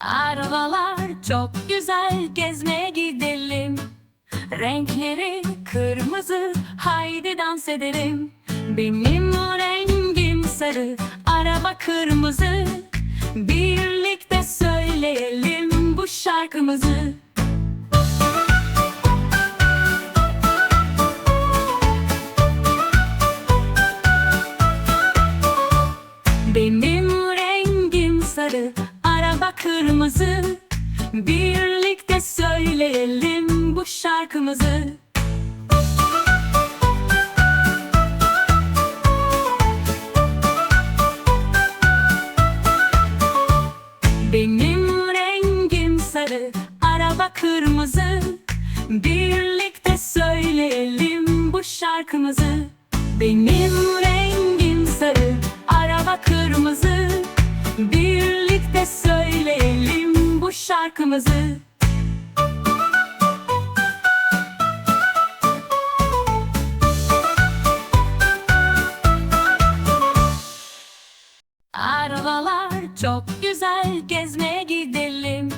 Arabalar çok güzel gezmeye gidelim. Renkleri kırmızı haydi dans edelim. Benim rengim sarı araba kırmızı. Birlikte söyleyelim bu şarkımızı. Benim rengim sarı, araba kırmızı. Birlikte söyleyelim bu şarkımızı. Benim rengim sarı, araba kırmızı. Birlikte söyleyelim bu şarkımızı. Benim rengim sarı, araba kırmızı. Birlikte bu şarkımızı. Arabalar çok güzel gezmeye gidelim.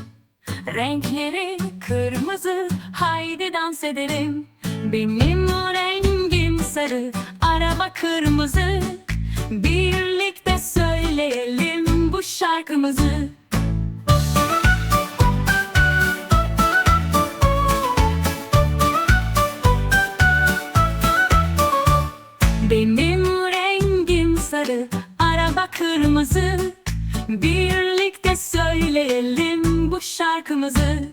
Renkleri kırmızı haydi dans edelim. Benim rengim sarı araba kırmızı. Birlikte söyleyelim bu şarkımızı sarı, araba kırmızı Birlikte söyleyelim bu şarkımızı.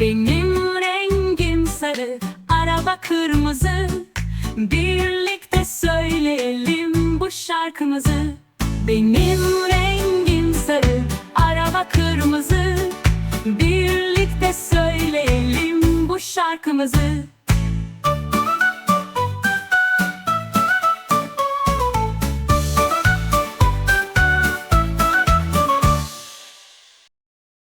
Benim rengim sarı, araba kırmızı Birlikte söyleyelim bu şarkımızı. Benim şarkımızı